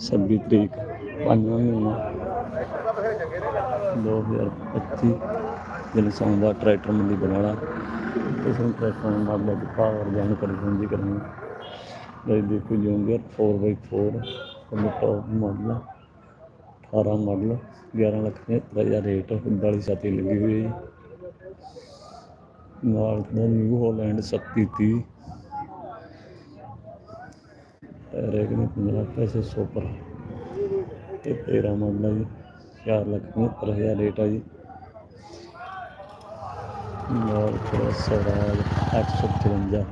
26 ਤਰੀਕ ਪੰਜਵਾਂ ਮਹੀਨਾ। 2025 ਦਿਨ ਸੋਮਵਾਰ ਟਰੈਕਟਰ ਮੰਡੀ ਬਨਾਲਾ ਇਸ ਨੂੰ ਟਰੈਕਟਰ ਨੂੰ ਮਾਡਲ ਦੀ ਪਾਵਰ ਜਾਣਕਾਰੀ ਸਾਂਝੀ ਕਰਾਂਗੇ ਲਈ ਦੇਖੋ ਜੋਂਗਰ 4x4 computer model 18 model 11 lakh ਦੇ ਹਜ਼ਾਰ ਰੇਟ 39 ਸਾਥੀ ਲੱਗੀ ਹੋਈ ਹੈ ਜੀ। ਨਾਲ ਦਾ ਨਿਊ ਹਾਲੈਂਡ 3730 ਰੇਗ ਨੇ 15 ਪੈਸੇ ਸੁਪਰ। ਤੇ 13 ਮਾਡਲ ਜੀ 4 ਲੱਖ ਪਝੱਤਰ ਹਜ਼ਾਰ ਰੇਟ ਆ ਜੀ। ਨਾਲ ਥੋੜਾ ਸਵਰਾਜ 855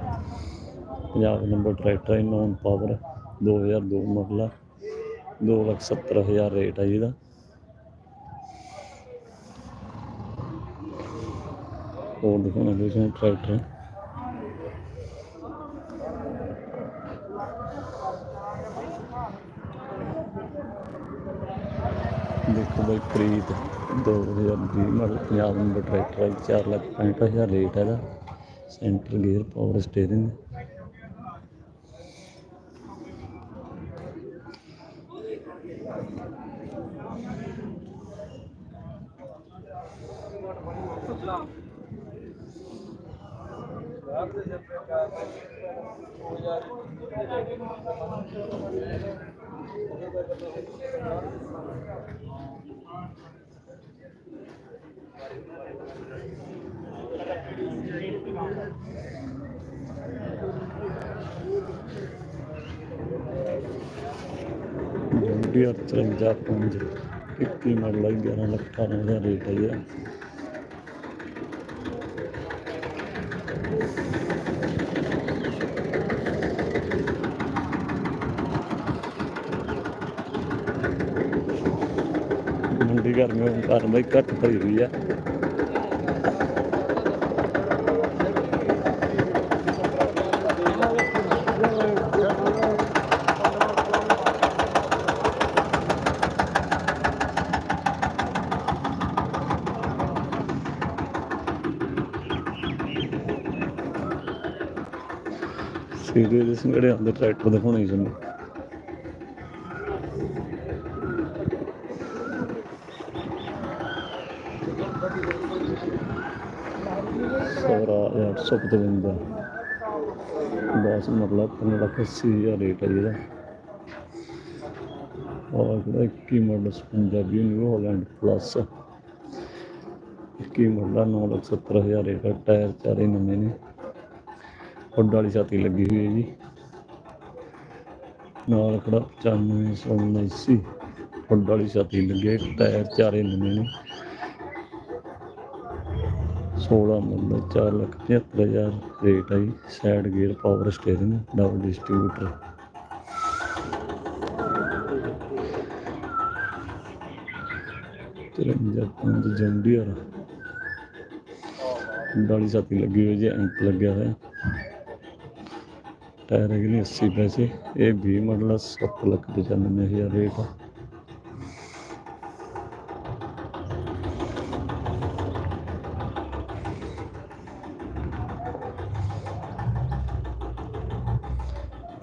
ਪੰਜਾਬ ਨੰਬਰ ਟਰੈਕਟਰ ਹੈ ਨੌਨ ਪਾਵਰ 2002 ਮਾਡਲ ਹੈ 2 ਲੱਖ 70 ਹਜ਼ਾਰ ਰੇਟ ਆ ਜੀ ਇਹਦਾ। ਹੋਰ ਦਿਖਾਉਣਾ ਤੁਸੀਂ ਟਰੈਕਟਰ। ਦੇਖੋ ਬਾਈ Preet 2020 model Punjab number tractor ਹੈ 4 ਲੱਖ 65 ਹਜ਼ਾਰ ਰੇਟ ਹੈ ਇਹਦਾ centre gear power steering D R 53 ਪੰਜ 21 ਮਾਡਲ ਹੈ 11 ਲੱਖ 18 ਹਜ਼ਾਰ ਰੇਟ ਹੈ ਇਹਦਾ ਮੰਡੀ ਕਾਰਨ ਘੱਟ ਭਰੀ ਹੋਈ ਆ। ਸੀਰੀਅਸ ਸੰਗੜੇ ਆਉਂਦੇ ਟਰੈਕਟਰ ਦਿਖਾਉਣੇ ਸੀ ਤੁਹਾਨੂੰ ਸੋਰਾ 855 ਦਸ ਮਤਲਬ 15 ਲੱਖ 80 ਹਜ਼ਾਰ ਰੇਟ ਹੈ ਜੀ ਇਹਦਾ। ਔਰ ਜਿਹੜਾ 21 model Punjabi New Holland plus. 21 model 9 lakh 70 ਹਜ਼ਾਰ ਰੇਟ ਹੈ ਟਾਇਰ ਚਾਰੇ ਨਵੇਂ ਨੇ। ਉੱਡ ਵਾਲੀ ਛਾਤੀ ਲੱਗੀ ਹੋਈ ਹੈ ਜੀ। ਨਾਲ ਖੜਾ 9579 ਉੱਡ ਵਾਲੀ ਛਾਤੀ ਲੱਗੇ ਟਾਇਰ ਚਾਰੇ ਨਵੇਂ ਨੇ। 16 ਮੁੱਲ 4 ਲੱਖ 75 ਹਜ਼ਾਰ ਰੇਟ ਹੈ ਜੀ side gear power steering double distributor ਤਿਰੰਜਾ ਪੰਜ ਜੰਡੀਅਰ। ਡਾਲੀ ਸਾਥੀ ਲੱਗੀ ਹੋਈ ਜੀ ਐਂਪ ਲੱਗਿਆ ਹੋਇਆ। ਟਾਇਰ ਹੈਗੇ ਨੇ 80 ਪੈਸੇ। ਇਹ 20 ਮਾਡਲ ਆ 7 ਲੱਖ 95 ਹਜ਼ਾਰ ਰੇਟ ਆ।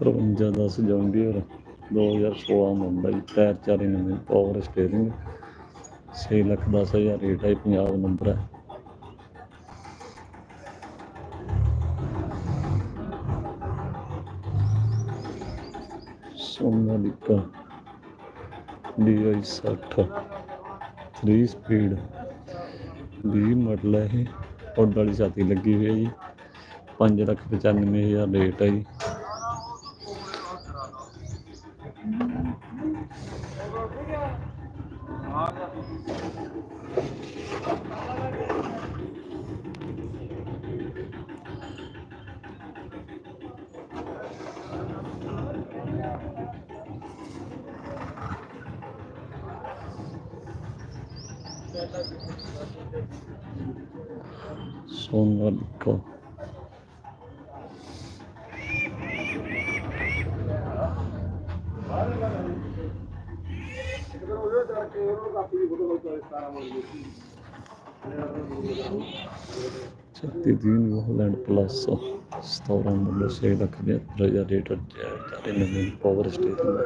ਤਰਵੰਜਾ ਦਸ ਜੌਂਡੀਅਰ 2016 ਮਾਡਲ ਜੀ ਟਾਇਰ ਚਾਰੇ ਨਵੇਂ ਪਾਵਰ ਸਟੀਅਰਿੰਗ 6 ਲੱਖ 10 ਹਜ਼ਾਰ ਰੇਟ ਹੈ ਪੰਜਾਬ ਨੰਬਰ ਹੈ। ਸੋਨਾਲੀਕਾ ਡੀਆਈ 60 3 ਸਪੀਡ 20 ਮਾਡਲ ਹੈ ਇਹ। ਹੁੱਡ ਵਾਲੀ ਛਾਤੀ ਲੱਗੀ ਹੋਈ ਹੈ ਜੀ। 5 ਲੱਖ 95 ਹਜ਼ਾਰ ਰੇਟ ਹੈ ਜੀ। Sonra bakalım. Çekti düğün Vuhland Plaza restoran bulu sayıda kıdiyat beraja later dari Navin Power Station.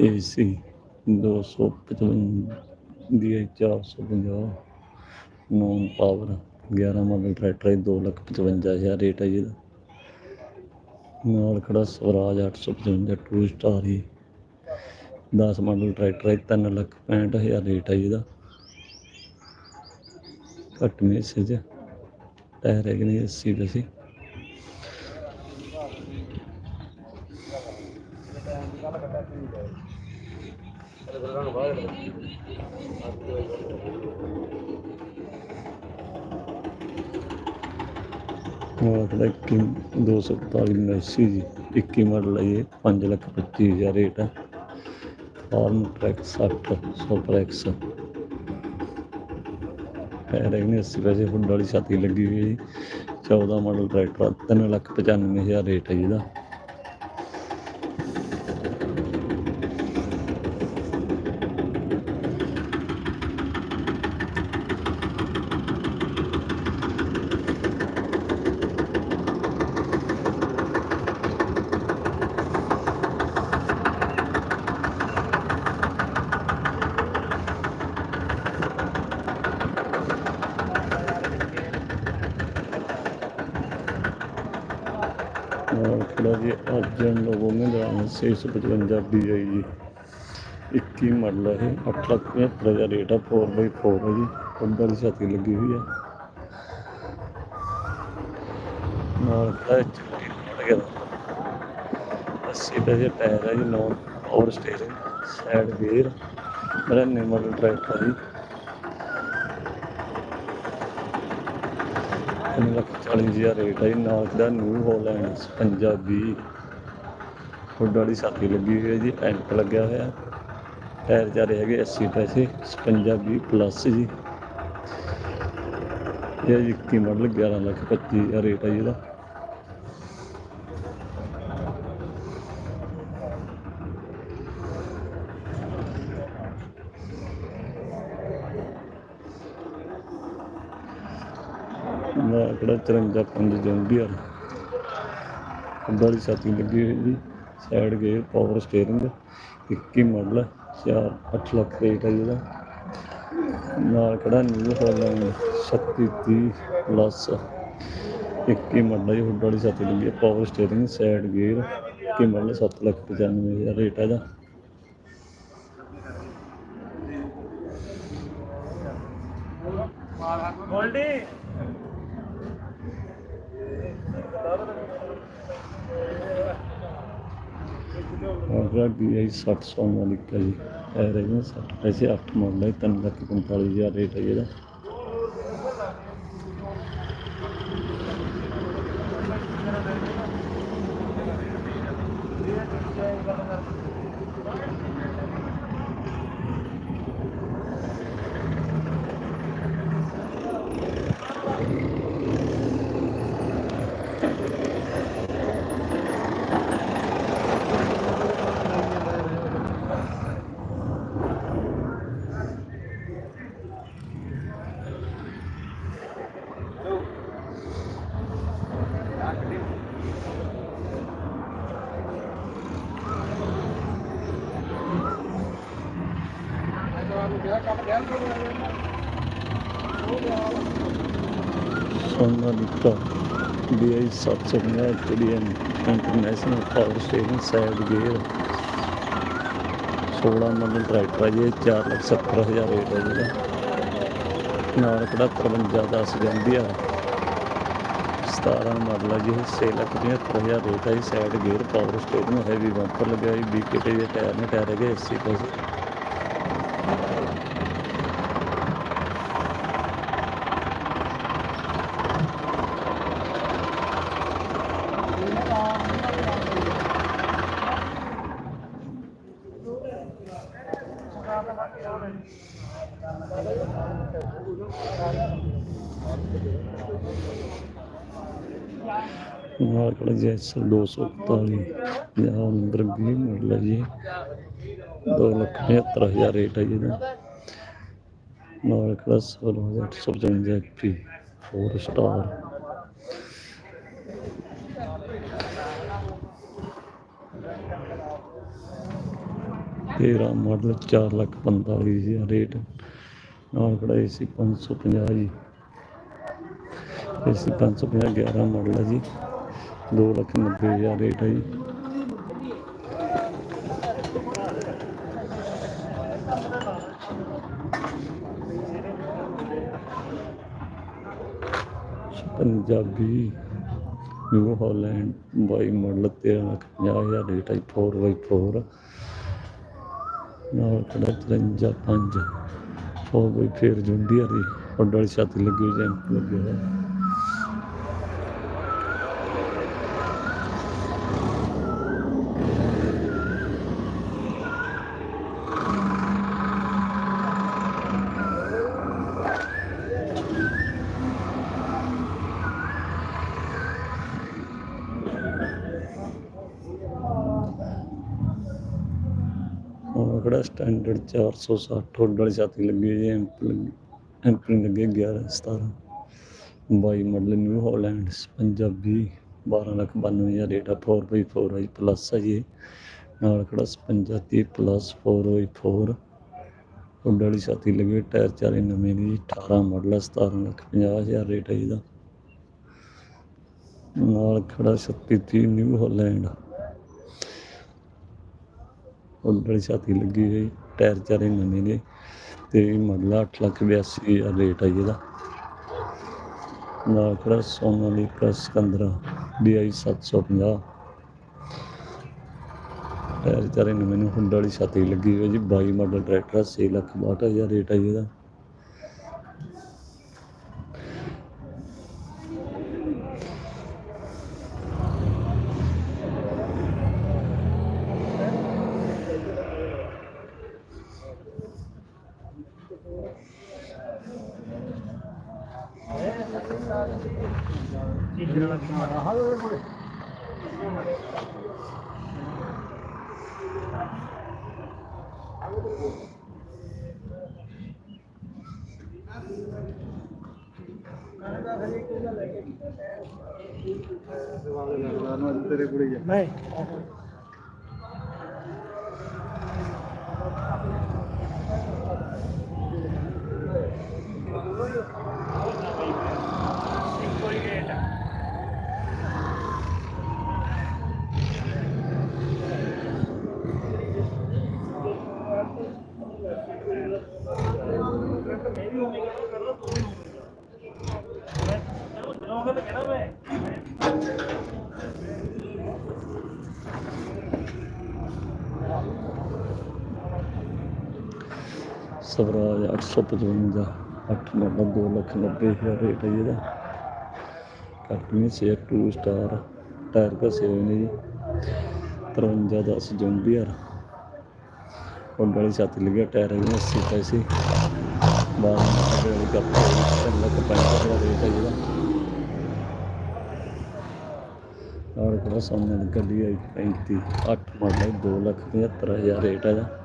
ACE 255 ਦੀ 450 ਨੌਨ ਪਾਵਰ। 11 ਮਾਡਲ ਟਰੈਕਟਰ ਹੈ 255000 ਰੇਟ ਹੈ ਜੀ ਇਹਦਾ। ਨਾਲ ਖੜਾ ਸਵਰਾਜ 855 ਟੂ ਸਟਾਰ ਹੀ 10 ਮਾਡਲ ਟਰੈਕਟਰ ਹੈ 3 ਲੱਖ 65000 ਰੇਟ ਹੈ ਜੀ ਇਹਦਾ। ਘੱਟ ਮੈਸੇਜ ਟਾਇਰ ਹੈਗੇ ਨੇ 80 ਵੈਸੇ ਮਾਡਲ 21 247 ਮੈਸੀ ਜੀ 21 ਮਾਡਲ ਹੈ ਇਹ 5 ਲੱਖ 25 ਹਜ਼ਾਰ ਰੇਟ ਹੈ ਫਾਰਮ ਟਰੈਕ 60 ਸੁਪਰੈਕਸ ਹੈ ਰੇਗਨੇ 80 ਪੈਸੇ ਫੁੱਟ ਵਾਲੀ ਛਾਤੀ ਲੱਗੀ ਹੋਈ ਹੈ ਜੀ। 14 ਮਾਡਲ ਟਰੈਕਟਰ 3 ਲੱਖ 95 ਹਜ਼ਾਰ ਰੇਟ ਹੈ ਜੀ ਇਹਦਾ। ਹੈਗਾ ਜੀ ਅਰਜਨ ਲੋਗੋਮਿੰਦ 655 BI ਜੀ। 21 ਮਾਡਲ ਹੈ 8 ਲੱਖ 75 ਦਾ ਰੇਟ ਆ 4x4 ਹੈ ਜੀ ਕੰਬਰ ਦੀ ਛਾਤੀ ਲੱਗੀ ਹੋਈ ਹੈ ਨਾਲ ਕਲਚ ਗਿਆ। 80 ਪੈਸੇ ਪੈਰ ਹੈ ਜੀ ਨੌਨ ਔਰ ਸਟੇਰਿੰਗ ਸਾਈਡ ਗੇਅਰ ਮੇਰਾ ਨਿਮਲ ਟਰੈਕਟਰ ਜੀ। 3 ਲੱਖ 40 ਹਜ਼ਾਰ ਰੇਟ ਹੈ ਜੀ। ਨਾਲ ਦਾ ਨਿਊ ਹਾਲੈਂਡ 55 20 ਵਾਲੀ ਸਾਥੀ ਲੱਗੀ ਹੋਈ ਹੈ ਜੀ, ਐਂਟ ਲੱਗਿਆ ਹੋਇਆ। ਟਾਇਰ ਜਾ ਹੈਗੇ 80 ਪੈਸੇ 55 ਪਲੱਸ ਜੀ। ਇਹ ਜੀ ਕੀ ਮਾਡਲ 11 ਲੱਖ 25 ਹਜ਼ਾਰ ਰੇਟ ਹੈ ਜੀ ਇਹਦਾ। ਨਾ ਕਿਹੜਾ 53 ਪੰਜ ਜੰਬੀਅਰ ਬੜੀ ਛਾਤੀ ਲੱਗੀ ਹੋਈ ਜੀ side gear power steering 21 model 4 8 lakh rate ਹੈ ਜਿਹਦਾ ਨਾਲ ਕਿਹੜਾ ਨਿਊ ਹਾਲੈਂਡ 3630 ਪਲੱਸ 21 ਮਾਡਲ ਜੀ ਹੁੱਡ ਵਾਲੀ ਛਾਤੀ ਲੱਗੀ ਹੈ power steering side gear 21 model 7 lakh 95 ਹਜ਼ਾਰ ਰੇਟ ਹੈ ਇਹਦਾ। ਗੋਲਡੀ! ਅਗਰ ਡੀ ਆਈ 60 ਸੌ ਵਾਲੀ ਕਾ ਜੀ। ਇਹ ਰਹੇ ਨੇ 60 ਪੈਸੇ 8 ਮਾਡਲ ਹੈ 3 ਲੱਖ 45 ਹਜ਼ਾਰ ਰੇਟ ਹੈ ਇਹਦਾ Sonalika D I 750 HDM international power station side gear 16 model tractor ਹੈ ਜੀ 4 ਲੱਖ 70 ਹਜ਼ਾਰ ਰੇਟ ਹੈ ਜਿਹਦਾ ਨਾਲ ਕਿਹੜਾ 53 10 ਜਾਂਦੀ ਆ। 17 ਮਾਡਲ ਹੈ ਜੀ 6 ਲੱਖ 75 ਹਜ਼ਾਰ ਰੇਟ ਹੈ side gear power station heavy bumper ਲੱਗਿਆ ਜੀ ਬੀਕੇਟੀ ਦੇ ਟਾਇਰ ਨੇ ਟਾਇਰ ਹੈਗੇ 80 ਪੈਸੇ ਨਾਲ ਕਿਹੜਾ ਜੈਸਲ 241 ਜਾਂ ਅੰਦਰ 20 ਮਾਡਲ ਹੈ ਜੀ। 2 ਲੱਖ 75 ਹਜ਼ਾਰ ਰੇਟ ਹੈ ਜੀ ਨਾਲ ਕਿਹੜਾ 16855 ਐਚਪੀ 4 ਸਟਾਰ। ਤੇਰਾਂ ਮਾਡਲ 4 ਲੱਖ 45 ਹਜ਼ਾਰ ਰੇਟ। ਨਾਲ ਖੜਾ ਏਸੀ 550 ਜੀ। ਏਸੀ 550 11 ਮਾਡਲ ਹੈ ਜੀ। 2 ਲੱਖ 90 ਹਜ਼ਾਰ ਰੇਟ ਹੈ ਜੀ। ਪੰਜਾਬੀ ਨਿਊ ਹਾਲੈਂਡ ਬਾਈ ਮਾਡਲ 13 ਲੱਖ 50 ਹਜ਼ਾਰ ਰੇਟ ਹੈ 4x4 ਨਾਲ ਖੜਾ 53 5 ਉਹ ਵੀ ਫੇਰ ਜੁੰਡੀ ਆ ਛਾਤੀ ਲੱਗੀ ਹੋਈ ਜੈਂਪ ਲੱਗਿਆ ਹੋਇਆ ਕਿਹੜਾ ਸਟੈਂਡਰਡ 460 ਠੋਡ ਵਾਲੀ ਛਾਤੀ ਲੱਗੀ ਹੋਈ ਹੈ ਐਂਪ ਲੱਗੀ ਐਂਪ ਲੱਗੇ 11 17 ਬਾਈ model New Holland Punjabi. 12 lakh 92 ਹਜ਼ਾਰ ਰੇਟ ਆ 4x4 ਹੈ ਪਲੱਸ ਹੈ ਜੀ। ਨਾਲ ਖੜਾ 55 30 ਪਲੱਸ 4x4 ਠੋਡ ਵਾਲੀ ਛਾਤੀ ਲੱਗੀ ਟਾਇਰ ਚਾਰੇ ਨਵੇਂ ਨੇ ਜੀ। 18 ਮਾਡਲ ਹੈ 17 ਲੱਖ 50 ਹਜ਼ਾਰ ਰੇਟ ਹੈ ਇਹਦਾ ਨਾਲ ਖੜਾ 36 30 ਨਿਊ ਹਾਲੈਂਡ ਉਹ ਵਾਲੀ ਛਾਤੀ ਲੱਗੀ ਹੋਈ ਟਾਇਰ ਚਾਰੇ ਨਵੇਂ ਨੇ। ਤੇ ਮਾਡਲ 8 ਲੱਖ 82 ਹਜ਼ਾਰ ਰੇਟ ਹੈ ਇਹਦਾ ਨਾਲ ਖੜਾ ਸੋਨਾਲੀਕਾ ਸਿਕੰਦਰਾ DI 750 ਟਾਇਰ ਚਾਰੇ ਨੂੰ ਮੈਨੂੰ ਹੁੰਡ ਵਾਲੀ ਛਾਤੀ ਲੱਗੀ ਹੋਈ ਜੀ। 22 ਮਾਡਲ ਟਰੈਕਟਰ 6 ਲੱਖ 62 ਹਜ਼ਾਰ ਰੇਟ ਜੀ ਇਹਦਾ। ਤੇਰੇ ਕੋਲ ਹੀ ਆ ਨਹੀਂ ਸਵਰਾਜ 855 8 ਨੰਬਰ 2 ਲੱਖ 90 ਹਜ਼ਾਰ ਰੇਟ ਹੈ ਜੀ ਇਹਦਾ। ਕੰਪਨੀ ਸੇ 2 ਸਟਾਰ ਟਾਇਰ ਘਸੇ ਹੋਏ ਨੇ ਜੀ। 53 10 ਜੰਬੀਅਰ ਉਹ ਵਾਲੀ ਛਾਤੀ ਲੱਗਿਆ ਟਾਇਰ ਹੈਗੇ 80 ਪੈਸੇ 12 ਨੰਬਰ ਵਾਲੀ ਕੱਪ 3 ਲੱਖ 65 ਹਜ਼ਾਰ ਰੇਟ ਹੈ ਜੀ ਇਹਦਾ। ਔਰ ਕੋਲ ਸਾਹਮਣੇ ਦੀ ਗੱਡੀ ਆਈ 35 8 ਮਾਡਲ 2 ਲੱਖ 75 ਹਜ਼ਾਰ ਰੇਟ ਹੈ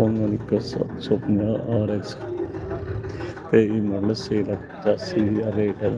ਇਹਦਾ ਸੋਨਾਲੀਕਾ 750 RX ਤੇ ਇਹ ਮਾਡਲ 6 ਲੱਖ 85 ਰੇਟ ਹੈ।